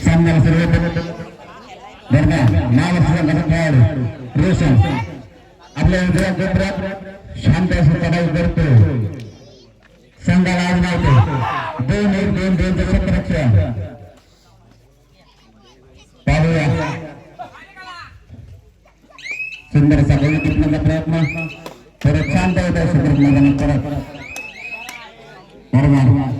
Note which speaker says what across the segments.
Speaker 1: सामना सर्व नाव असं रोशन आपल्या क्षेत्रात शांत असं चढाई करतो संघाला आज लावतो दोन एक दोन दोन चे क्षेत्रक्षण पाहूया सुंदरचा गोल करण्याचा प्रयत्न परत शांत होता क्षेत्र परत बरोबर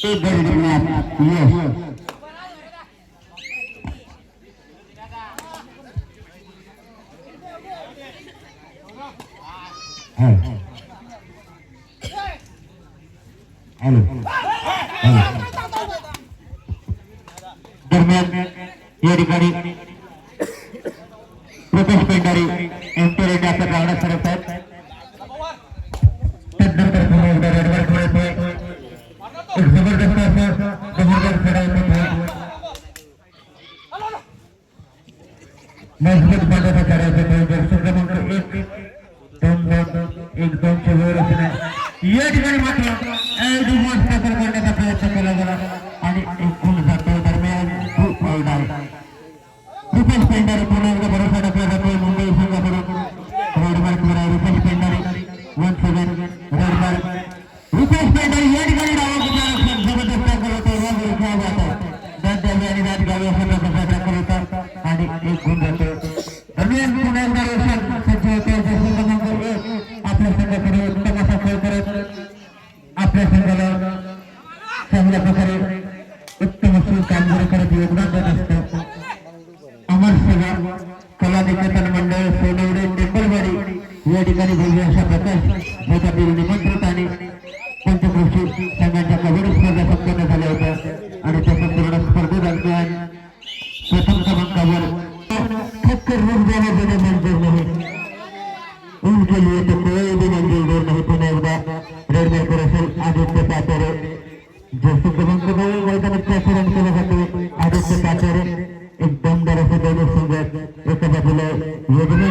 Speaker 1: તે ગરીબનાથ યસ मजबूत मान्यता करायचं पाहिजे क्रमांक एक दोन दोन एक दोनशे वर असणे या ठिकाणी मात्र algunas संप्रदाय मैदानात प्रसारण करण्यासाठी आदित्य काचारे एक दमदार असं दोन्ही संघात एका बाजूला योजना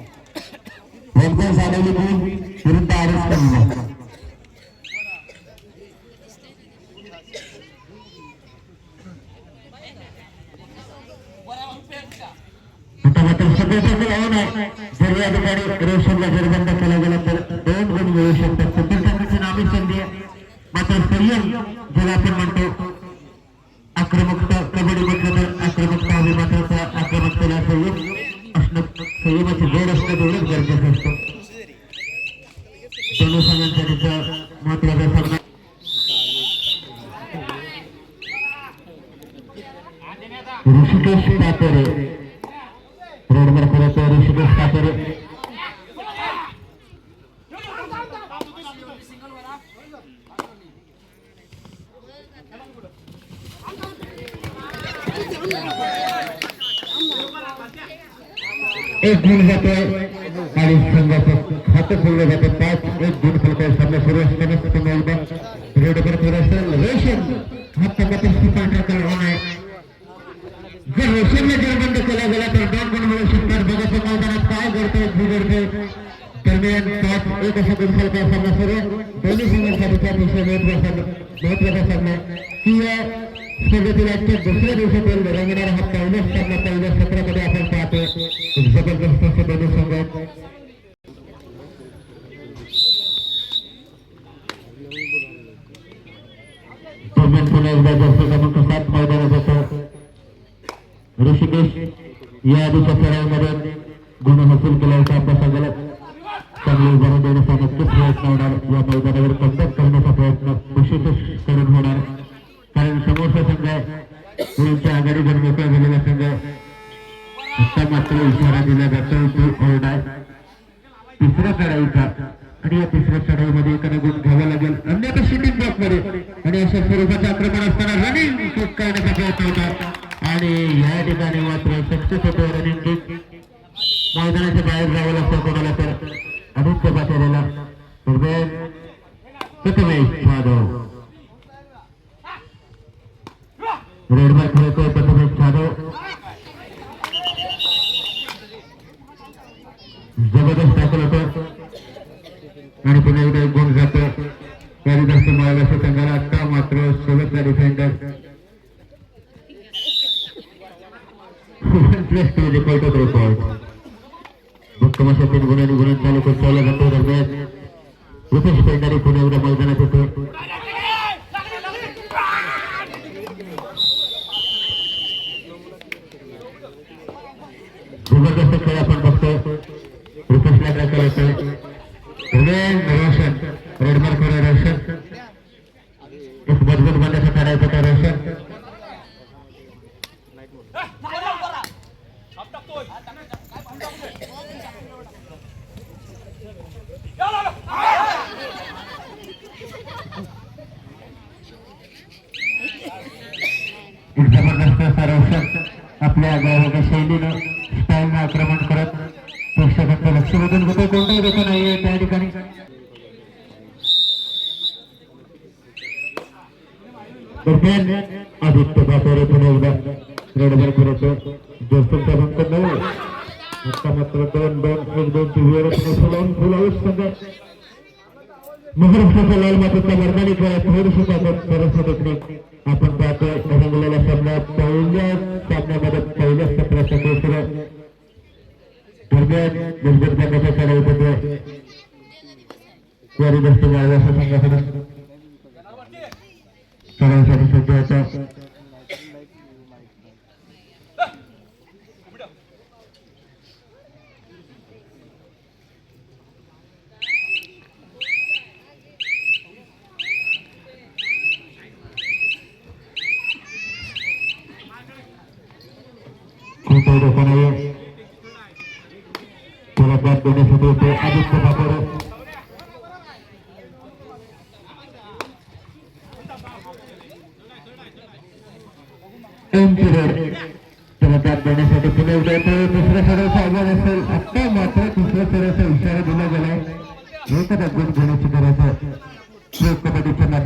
Speaker 1: भोजगर साडवली गुण विरुद्ध आरस कमी सगळ्या ठिकाणी रेशनला जर बंद केला गेला तर दोन गुण मिळू शकतात. ऋषिकेश कातरे रोडवर परत ऋषिकेश कातरे एक गुण जातोय आणि संघाचं खातं खोललं जातं. पाच एक गुण फलकावर सामना सुरू असताना पुन्हा एकदा रेडवर थोडंसं रेशन हा तंबाखू सुपर ट्रॅकर आहे जर रेशनने जर बंद केला गेला तर दोन गुण मिळू शकतात. बघायचं मैदानात काय घडतंय बिघडतंय दरम्यान पाच एक असा गुणफलका सामना सुरू दोन्ही संघांसाठीचा अतिशय महत्त्वाचा महत्त्वाचा सामना. की या स्पर्धेतील आजच्या दुसऱ्या दिवसातील रंगणार हा पहिलाच सामना पहिल्या सत्रामध्ये आपण पाहतो. जबरदस्त असे दोन्ही संघ पुन्हा एकदा जास्त क्रमांक सात मैदानात होतं ऋषिकेश या आधीच्या खेळामध्ये गुण हासिल केला होता. आपल्या संघाला चांगली उभारून देण्याचा नक्कीच प्रयत्न होणार. या मैदानावर कंटक करण्याचा प्रयत्न निश्चितच करून होणार. कारण समोरचा संघ पुढच्या आघाडी जर मोकळा झालेला संघ आता मात्र इशारा दिला जातो. तो ओरडा तिसऱ्या चढाईचा आणि या तिसऱ्या चढाईमध्ये एखादा गुण घ्यावा लागेल. अन्यथा शूटिंग ब्लॉकमध्ये. आणि अशा स्वरूपाचे आक्रमण असताना रनिंग करण्याचा प्रयत्न होता. आणि या ठिकाणी मात्र सक्सेस होतो रनिंग किक मैदानाच्या बाहेर जावं लागतं कोणाला तर. आदित्य पाचार्याला दरम्यान प्रथमेश जाधव. रेडवर खेळतोय प्रथमेश जाधव. जबरदस्त टाकल होतं. आणि पुन्हा एकदा गुण जातो. कालिदास महाराष्ट्र संघाला आता मात्र सलग plus two report of record भक्कम अशा तीन गुणांनी गुण चालू करत चालला जातो दरम्यान रुपेश पेंडारी आदित्य पुन्हा एकदा. रेडवर करतो जोसेफ क्रमांक नऊ आता मात्र दोन दोन एक दोन ची फुलावून फुलावूच संघ महाराष्ट्राचा लाल मातेचा वर्गाने थोडीशी ताकद सरस्वत सरस्वती आपण पाहतोय रंगलेला सामना पहिल्या सामन्यामध्ये पहिल्या सत्राचा सुरू दरम्यान निर्गत करण्याचा चढाई होतोय वारीदस्त महाराष्ट्र संघाकडे चढाईसाठी सज्ज आता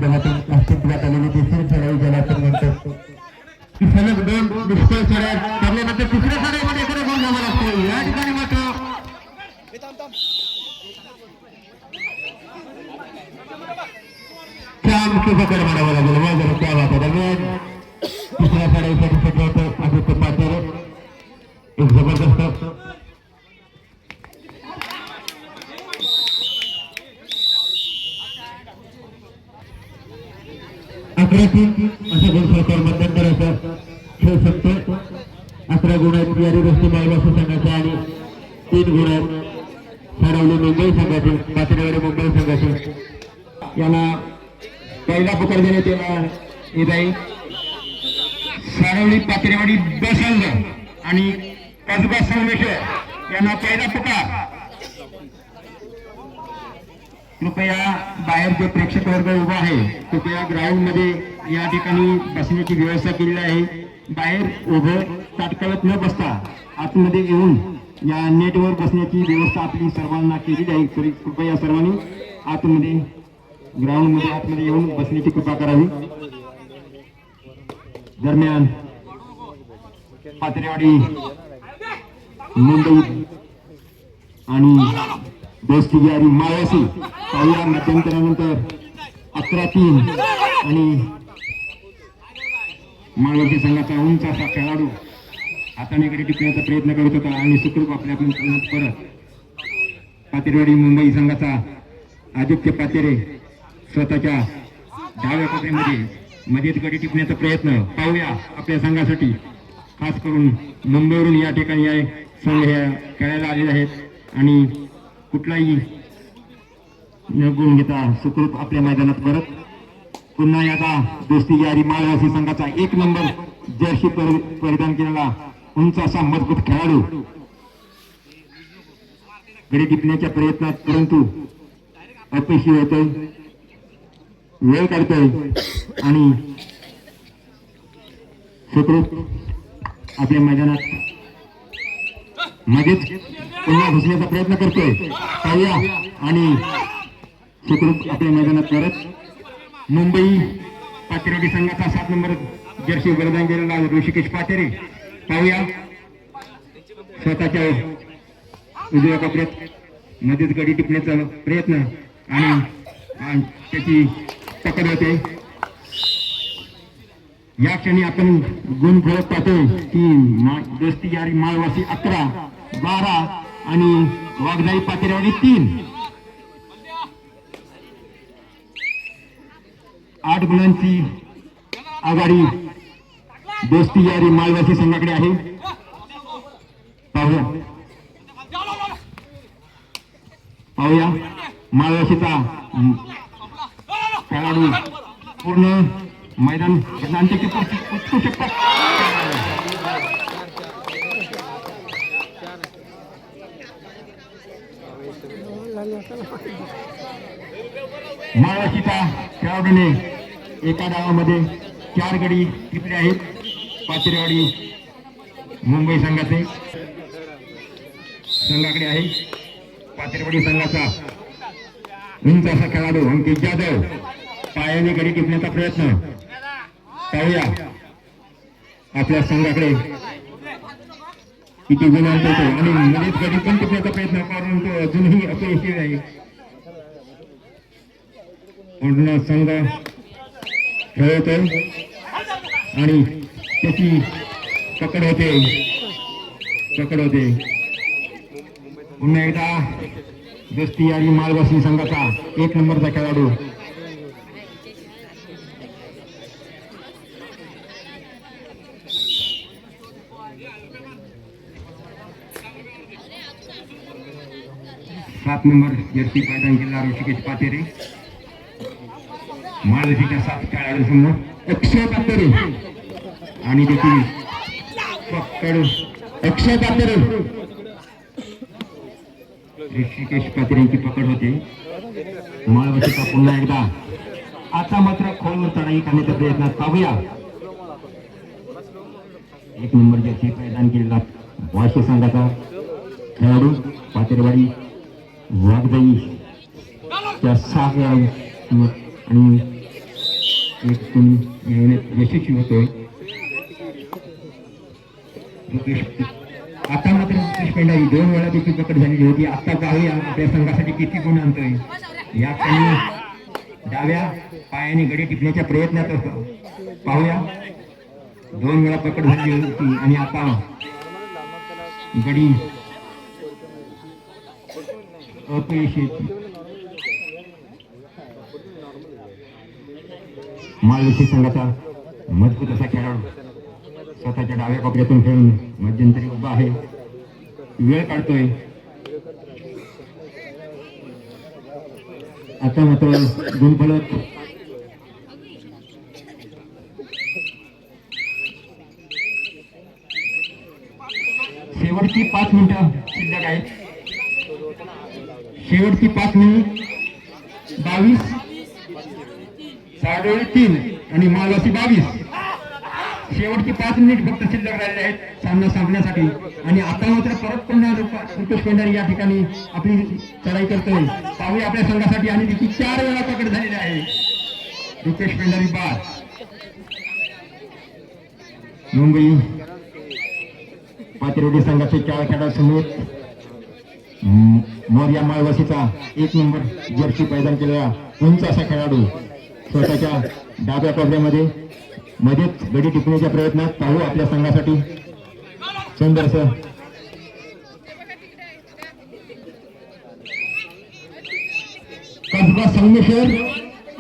Speaker 1: माध्यमातून अस्तित्वात आलेली तिसरी चढाई ज्याला आपण म्हणतो. की सलग दोन निष्फळ चढाई ठरल्यानंतर तिसऱ्या चढाईमध्ये एखादा गोल घ्यावा लागतो या ठिकाणी मात्र छान पकड म्हणावा लागेल. वगैरे त्या वाटत दरम्यान तिसऱ्या चढाईसाठी सज्ज होतं आदित्य पाटील एक जबरदस्त
Speaker 2: अकरा तीन असं गुणफलकावर मध्यंतर असं खेळ शकतो अकरा गुण आहेत. बिहारी रस्ते मालवासी संघाचे आणि तीन गुण आहेत. साडवली मुंबई संघाचे पाचरेवाडी मुंबई संघाचे. याला पहिला पुकार देण्यात येणार येत आहे सरवली पाचरेवाडी ब संघ आणि कसबा संगमेश्वर यांना पहिला पुकार. कृपया बाहेर जे प्रेक्षक वर्ग उभा आहे कृपया ग्राउंडमध्ये या ठिकाणी बसण्याची व्यवस्था केलेली आहे. बाहेर उभं ताटकळत न बसता आतमध्ये येऊन या नेटवर बसण्याची व्यवस्था आपली सर्वांना केली आहे. तरी कृपया सर्वांनी आतमध्ये ग्राउंडमध्ये आतमध्ये येऊन बसण्याची कृपा करावी. दरम्यान पात्रेवाडी मुंबई आणि दोस्ती आणि मायासी पाहूया मध्यंतरानंतर अकरा तीन आणि माळवती संघाचा उंच खेळाडू हाताने कडे प्रयत्न करत होता आणि सुखरूप आपल्या आपण परत पातेरवाडी मुंबई संघाचा आदित्य पातेरे स्वतःच्या डाव्या कोपऱ्यामध्ये मध्येच गडी टिपण्याचा प्रयत्न पाहूया आपल्या संघासाठी. खास करून मुंबईवरून या ठिकाणी या संघ ह्या खेळायला आलेले आहेत आणि कुठलाही न गुण घेता सुखरूप आपल्या मैदानात परत पुन्हा याचा दोस्ती यारी माळवासी संघाचा एक नंबर जर्सी परिधान केलेला उंच असा मजबूत खेळाडू. गडी टिपण्याच्या प्रयत्नात परंतु अपयशी होतोय. वेळ काढतोय. आणि सुखरूप आपल्या मैदानात मध्येच पुन्हा घुसण्याचा प्रयत्न करतोय. पाहूया. आणि सुखरूप आपल्या मैदानात परत. मुंबई पाथर्डी संघाचा सात नंबर जर्सी वरदान गेलेला ऋषिकेश पाटेरे. पाहूया. स्वतःच्या उजव्या कपड्यात मध्येच गडी टिपण्याचा प्रयत्न आणि त्याची पकड होते. या क्षणी आपण गुण फळत पाहतो की दोस्ती यारी माळवासी अकरा बारा आणि वाघजाई पातेरेवाडी तीन. आठ गुणांची आघाडी दोस्ती यारी मालवासी संघाकडे आहे. पाहूया. पाहूया. मालवासीचा खेळाडू. पूर्ण मैदान शांतीची उत्सू शकतात. माळवाशीचा खेळाडूने एका डावामध्ये चार गडी टिपले आहेत. पाचरेवाडी मुंबई संघाचे संघाकडे आहे. पाचरेवाडी संघाचा उंच असा खेळाडू अंकित जाधव. पायाने गडी टिपण्याचा प्रयत्न. पाहूया. आपल्या संघाकडे किती गुण आणतो आणि मध्येच गडी पण टिपण्याचा प्रयत्न करून तो अजूनही अपयशी आहे. पूर्ण संघ खेळतोय. आणि त्याची पकड होते. पकड होते. पुन्हा एकदा दस्ती आणि मालवासी संघाचा एक नंबरचा खेळाडू. सात नंबर जर्सी पायदान केला ऋषिकेश पातेरे. मालसीच्या सात खेळाडू समोर एकशे पातेरे आणि देखील अक्षय पातेरे ऋषिकेश पातेरेंची पकड होते. माळवतीचा पुन्हा एकदा. आता मात्र खोलवर चढाई करण्याचा प्रयत्न पाहूया. एक नंबर जर्सी प्रदान केलेला वाशी संघाचा खेळाडू पातेरवाडी वाघदाई. त्या सहा आणि एक यशस्वी होतोय. आता मात्र रुपेश पेंडाई दोन वेळा देखील पकड झालेली होती. आता पाहूया आपल्या संघासाठी किती गुण आणतोय. या क्षणी डाव्या पायाने गडी टिपण्याच्या प्रयत्नात असतो पाहूया. दोन वेळा पकड झाली होती. आणि आता गडी अपयशी. मालवशी संघाचा मजबूत असा खेळाडू. स्वतःच्या डाव्या कोपऱ्यातून खेळून मध्यंतरी उभा आहे. वेळ काढतोय. आता मात्र गुणफलक शेवटची पाच मिनिटं शिल्लक आहेत. शेवटची पाच मिनिट. बावीस. साडे तीन आणि मालवासी बावीस. शेवटची पाच मिनिट फक्त शिल्लक राहिले आहेत सामना संपण्यासाठी. आणि आता मात्र परत पुन्हा संतोष पेंढारी या ठिकाणी आपली चढाई करतोय. पाहूया आपल्या संघासाठी. आणि तिची चार वेळा पकड झालेली आहे. रुपेश पेंढारी बाद मुंबई पाथर्डी संघाचे चार खेळाडू समेत मोर्या माळवासीचा एक नंबर जर्सी पैदान केलेला उंच असा खेळाडू स्वतःच्या डाव्या कोपऱ्यामध्ये मध्येच गडी टिपण्याच्या प्रयत्नात पाहू आपल्या संघासाठी. सुंदरस कसबा संगमेश्वर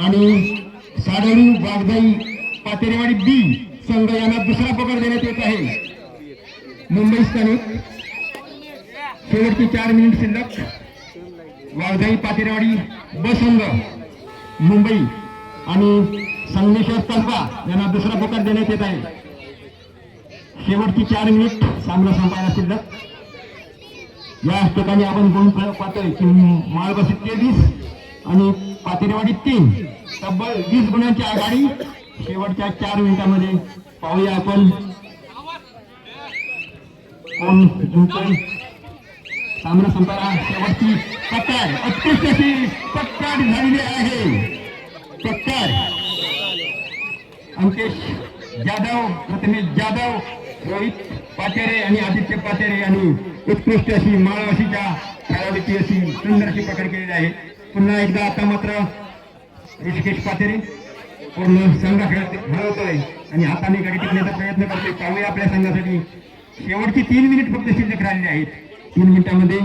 Speaker 2: आणि साडळी वाघजाई पातेरेवाडी बी संघ यांना दुसरा पकड देण्यात येत आहे. मुंबई स्थानिक. शेवटची चार मिनिट शिल्लक. वाघजाई पातेरेवाडी बसंग मुंबई आणि संगमेश्वर कसबा यांना दुसरा पुकार देण्यात येत आहे. शेवटची चार मिनिट सामना संपायला शिल्लक. या ठिकाणी आपण गुण पाहतोय. की माळबसी तेवीस आणि पातेरेवाडी तीन. तब्बल वीस गुणांची आघाडी. शेवटच्या चार मिनिटांमध्ये पाहूया आपण कोण जिंकतोय सामना संपायला शेवटची पक्कार अत्युष्ट अशी पक्कार झालेली आहे. पक्कार अंकेश जाधव प्रथमेश जाधव रोहित पाचारे आणि आदित्य पाचारे यांनी उत्कृष्ट अशी माळवाशीच्या खेळाडूची अशी सुंदर अशी पकड केलेली आहे. पुन्हा एकदा आता मात्र ऋषिकेश पाचारे पूर्ण संघ खेळत घडवतोय आणि हाताने गाडी टिकण्याचा प्रयत्न करतोय. पाहूया आपल्या संघासाठी. शेवटची तीन मिनिट फक्त शिल्लक राहिलेली आहेत. तीन मिनिटांमध्ये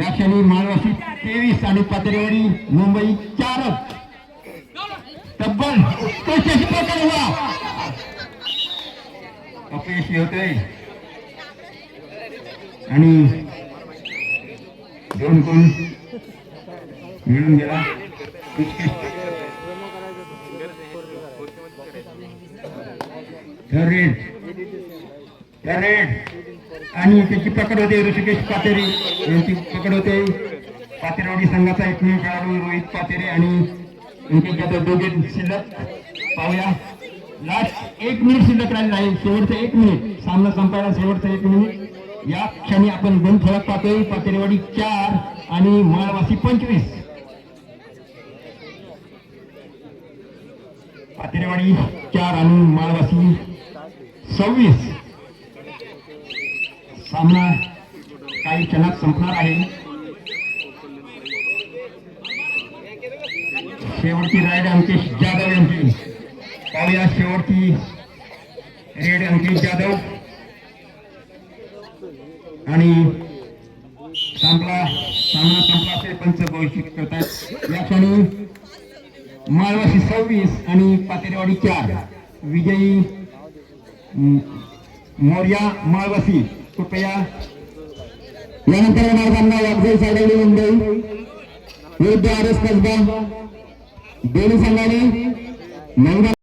Speaker 2: या क्षणी माळवाशी तेवीस आणि पातेरेवाडी मुंबई चारच तब्बल उत्कृष्ट अशी पकड हुआ अपयशी होतंय आणि दोन कोण? मिळून गेला. रेड रेड आणि त्याची पकड होते ऋषिकेश पातेरी. यांची पकड होते. पातेरवाडी संघाचा एकमेव खेळाडू रोहित पातेरे आणि अंकित दोघे शिल्लक. पाहूया. लास्ट एक मिनिट शिल्लक राहिलेला आहे. शेवटचं एक मिनिट सामना संपायला शेवटचं एक मिनिट या क्षणी आपण दोन फरक पाहतोय. पातेरेवाडी चार आणि माळवासी पंचवीस. पातेरेवाडी चार आणि माळवासी सव्वीस. सामना काही क्षणात संपणार आहे. शेवटची राईड आमचे जाधव यांची. पाहूया शेवटची रेड अंकित जाधव. आणि संपला सामना संपला असे पंच घोषित करतात. या क्षणी माळवाशी सव्वीस आणि पातेरेवाडी चार. विजयी मोर्या माळवासी कृपया. यानंतर होणार सामना वागजाई साडेली मुंबई विरुद्ध आर एस कसबा दोन्ही संघाने नऊ